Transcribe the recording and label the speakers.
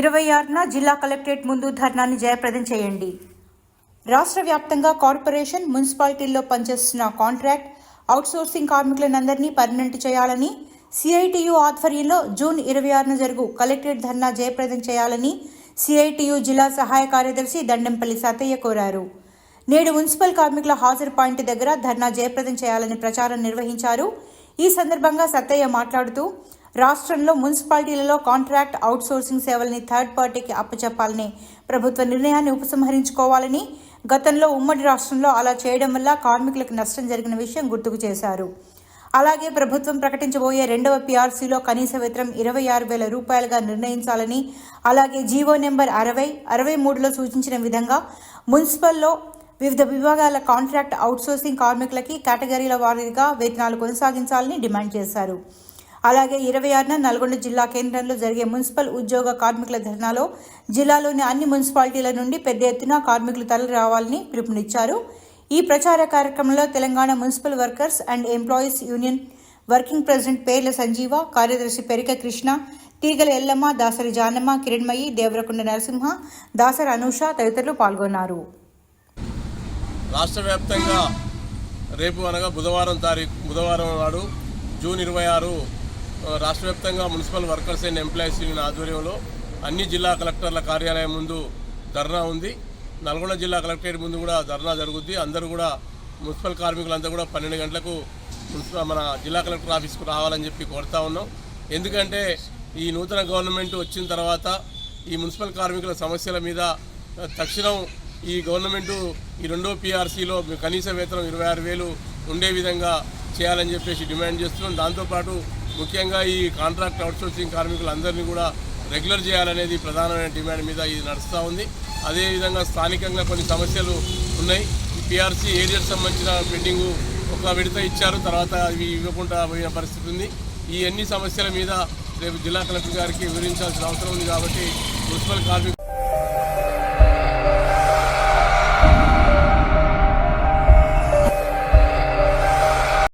Speaker 1: ఇరవై ఆరున జిల్లా కలెక్టరేట్ ముందు ధర్నాన్ని జయప్రదం చేయండి. రాష్ట్ర వ్యాప్తంగా కార్పొరేషన్ మున్సిపాలిటీల్లో పనిచేస్తున్న కాంట్రాక్ట్ అవుట్సోర్సింగ్ కార్మికులనందరినీ పర్మనెంట్ చేయాలని సిఐటియు ఆధ్వర్యంలో జూన్ ఇరవై ఆరున జరుగు కలెక్టరేట్ ధర్నా జయప్రదం చేయాలని సిఐటియు జిల్లా సహాయ కార్యదర్శి దండంపల్లి సతయ్య కోరారు. నేడు మున్సిపల్ కార్మికుల హాజరు పాయింట్ దగ్గర ధర్నా జయప్రదం చేయాలని ప్రచారం నిర్వహించారు. ఈ సందర్భంగా సత్తయ్య మాట్లాడుతూ రాష్ట్రంలో మున్సిపాలిటీలలో కాంట్రాక్ట్ అవుట్సోర్సింగ్ సేవల్ని థర్డ్ పార్టీకి అప్పచెప్పాలని ప్రభుత్వ నిర్ణయాన్ని ఉపసంహరించుకోవాలని గతంలో ఉమ్మడి రాష్ట్రంలో అలా చేయడం వల్ల కార్మికులకు నష్టం జరిగిన విషయం గుర్తుకు చేశారు. అలాగే ప్రభుత్వం ప్రకటించబోయే రెండవ పీఆర్సీలో కనీస వేతనం ఇరవై ఆరు వేల రూపాయలుగా నిర్ణయించాలని అలాగే జీవో నెంబర్ అరవై అరవై మూడులో సూచించిన విధంగా మున్సిపల్లో వివిధ విభాగాల కాంట్రాక్ట్ అవుట్సోర్సింగ్ కార్మికులకి కేటగిరీల వారీగా వేతనాలు కొనసాగించాలని డిమాండ్ చేశారు. అలాగే ఇరవై ఆరున నల్గొండ జిల్లా కేంద్రంలో జరిగే మున్సిపల్ ఉద్యోగ కార్మికుల ధర్నాలో జిల్లాలోని అన్ని మున్సిపాలిటీల నుండి పెద్ద ఎత్తున కార్మికులు తరలి రావాలని పిలుపునిచ్చారు. ఈ ప్రచార కార్యక్రమంలో Telangana municipal workers and employees union working president Perla Sanjeeva కార్యదర్శి పెరిక కృష్ణ తీగల ఎల్లమ్మ దాసరి జానమ్మ కిరణ్మయి దేవరకొండ నరసింహ దాసరి అనూష తదితరులు పాల్గొన్నారు.
Speaker 2: రాష్ట్ర వ్యాప్తంగా రేపు అనగా బుధవారం తారీఖు బుధవారం నాడు జూన్ ఇరవై ఆరు రాష్ట్ర వ్యాప్తంగా municipal workers and employees union ఆధ్వర్యంలో అన్ని జిల్లా కలెక్టర్ల కార్యాలయం ముందు ధర్నా ఉంది. నల్గొండ జిల్లా కలెక్టరేట్ ముందు కూడా ధర్నా జరుగుద్ది. అందరూ కూడా మున్సిపల్ కార్మికులంతా కూడా పన్నెండు గంటలకు మున్సిపల్ మన జిల్లా కలెక్టర్ ఆఫీస్కు రావాలని చెప్పి కోరుతా ఉన్నాం. ఎందుకంటే ఈ నూతన గవర్నమెంట్ వచ్చిన తర్వాత ఈ మున్సిపల్ కార్మికుల సమస్యల మీద తక్షణం ఈ గవర్నమెంటు ఈ రెండో పీఆర్సీలో కనీస వేతనం ఇరవై ఆరు వేలు ఉండే విధంగా చేయాలని చెప్పేసి డిమాండ్ చేస్తున్నాం. దాంతోపాటు ముఖ్యంగా ఈ కాంట్రాక్ట్ అవుట్సోర్సింగ్ కార్మికులందరినీ కూడా రెగ్యులర్ చేయాలనేది ప్రధానమైన డిమాండ్ మీద ఇది నడుస్తూ ఉంది. అదేవిధంగా స్థానికంగా కొన్ని సమస్యలు ఉన్నాయి. పిఆర్సీ పీఆర్సీ సంబంధించిన పెండింగు ఒక విడత ఇచ్చారు. తర్వాత అవి ఇవ్వకుండా పోయిన పరిస్థితి ఉంది. ఈ అన్ని సమస్యల మీద రేపు జిల్లా కలెక్టర్ గారికి వివరించాల్సిన అవసరం ఉంది కాబట్టి మున్సిపల్ కార్మిక